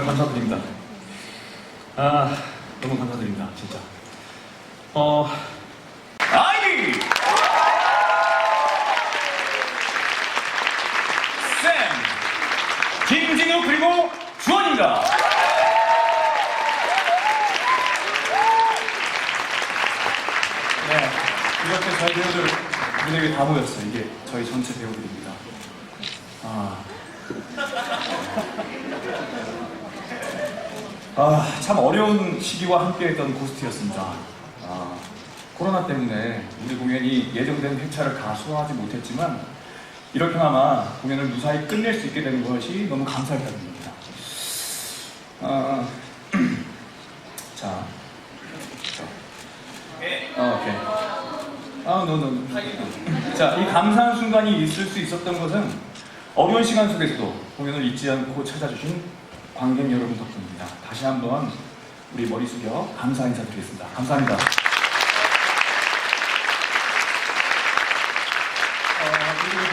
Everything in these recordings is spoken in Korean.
정말 감사드립니다. 아, 너무 감사드립니다, 진짜. 어, 아이비! 쌤! 김진우 그리고 주원입니다. 네, 이렇게 저희 배우들 무대 위에 다 모였어요. 이게 저희 전체 배우들입니다. 아. 아, 참 어려운 시기와 함께했던 고스트였습니다. 아, 코로나 때문에 우리 공연이 예정된 회차를 다 소화하지 못했지만 이렇게나마 공연을 무사히 끝낼 수 있게 된 것이 너무 감사했다는 겁니다. 아, 자, 어, 오케이. 아, 노, 노, 노. 자, 이 감사한 순간이 있을 수 있었던 것은 어려운 시간 속에서도 공연을 잊지 않고 찾아주신 관객 여러분 덕분입니다. 다시 한번 우리 머리 숙여 감사 인사드리겠습니다. 감사합니다.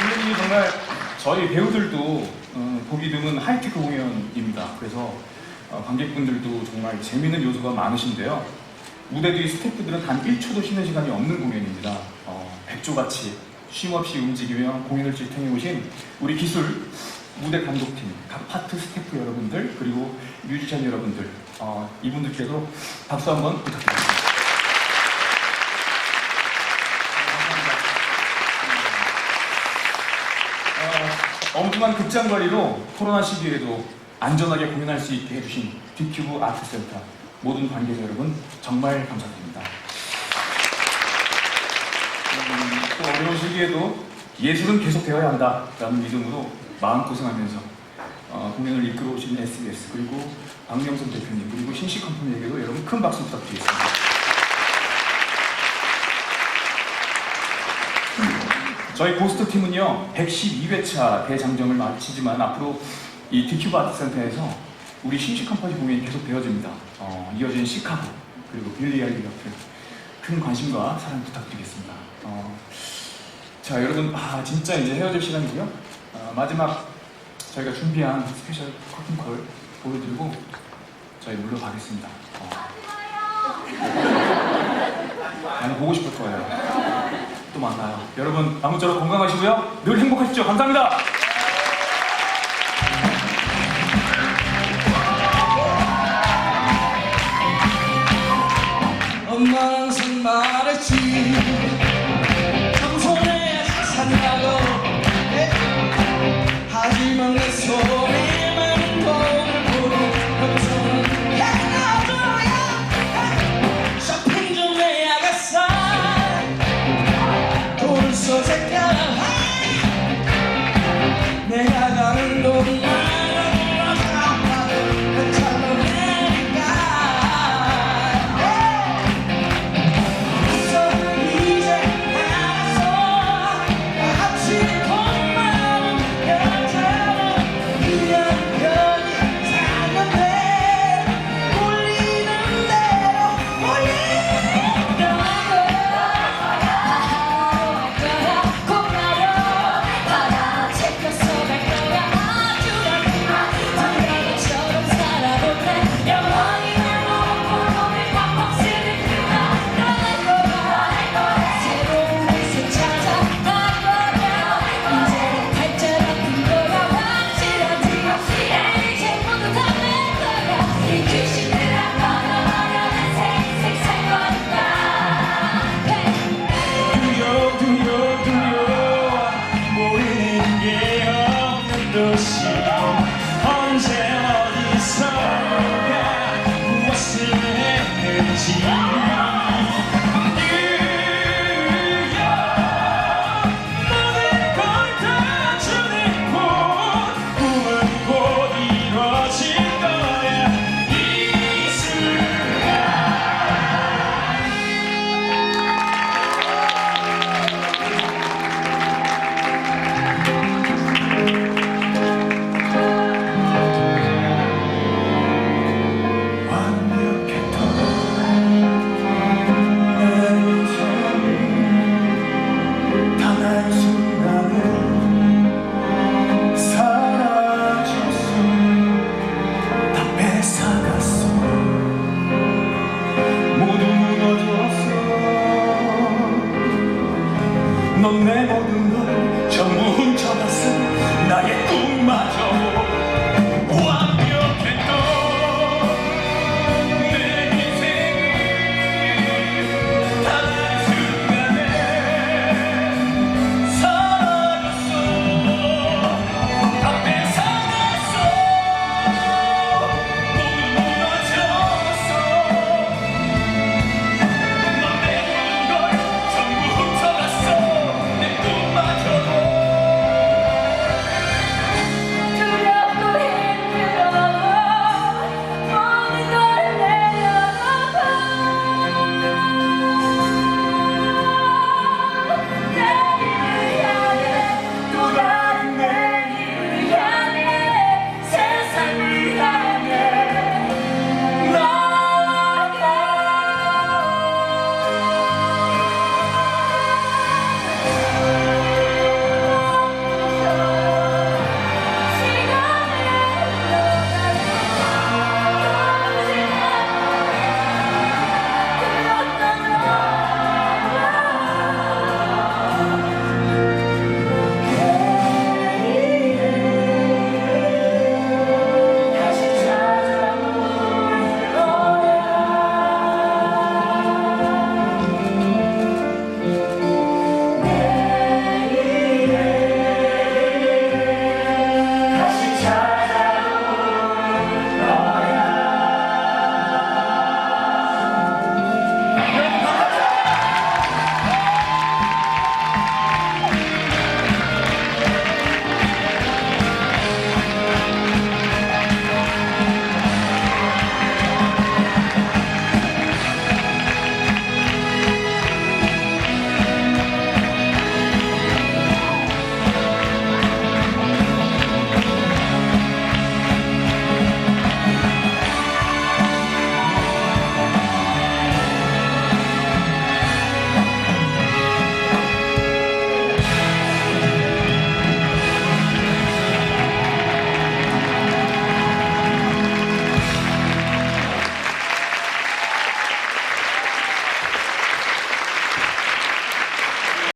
공연이 정말 저희 배우들도 어, 보기 드문 하이테크 공연입니다. 그래서 어, 관객분들도 정말 재미있는 요소가 많으신데요. 무대 뒤 스태프들은 단 1초도 쉬는 시간이 없는 공연입니다. 어, 백조같이 쉼없이 움직이며 공연을 지탱해 오신 우리 기술, 무대 감독팀, 각 파트 스태프 여러분들, 그리고 뮤지션 여러분들, 어, 이분들께도 박수 한번 부탁드립니다. 어, 엉뚱한 극장거리로 코로나 시기에도 안전하게 공연할 수 있게 해주신 디큐브 아트센터 모든 관계자 여러분 정말 감사드립니다. 음, 또 어려운 시기에도 예술은 계속되어야 한다라는 믿음으로 마음고생하면서 어, 공연을 이끌어 오신 SBS 그리고 박명선 대표님 그리고 신식 컴퍼니에게도 여러분 큰 박수 부탁드리겠습니다. 저희 고스트 팀은요 112회차 대장정을 마치지만 앞으로 이 디큐브 아트센터에서 우리 신식 컴퍼니 공연이 계속 되어집니다. 어, 이어진 시카고 그리고 빌리 아일리 같은 큰 관심과 사랑 부탁드리겠습니다. 어, 자 여러분 아 진짜 이제 헤어질 시간이고요. 어, 마지막 저희가 준비한 스페셜 커튼콜 보여드리고 저희 물러가겠습니다. 어. 많이 보고 싶을 거예요. 또 만나요. 여러분 아무쪼록 건강하시고요. 늘 행복하십시오. 감사합니다. 엄마 써줄까 넌 내 모든 걸 전부 훔쳐갔어 나의 꿈마저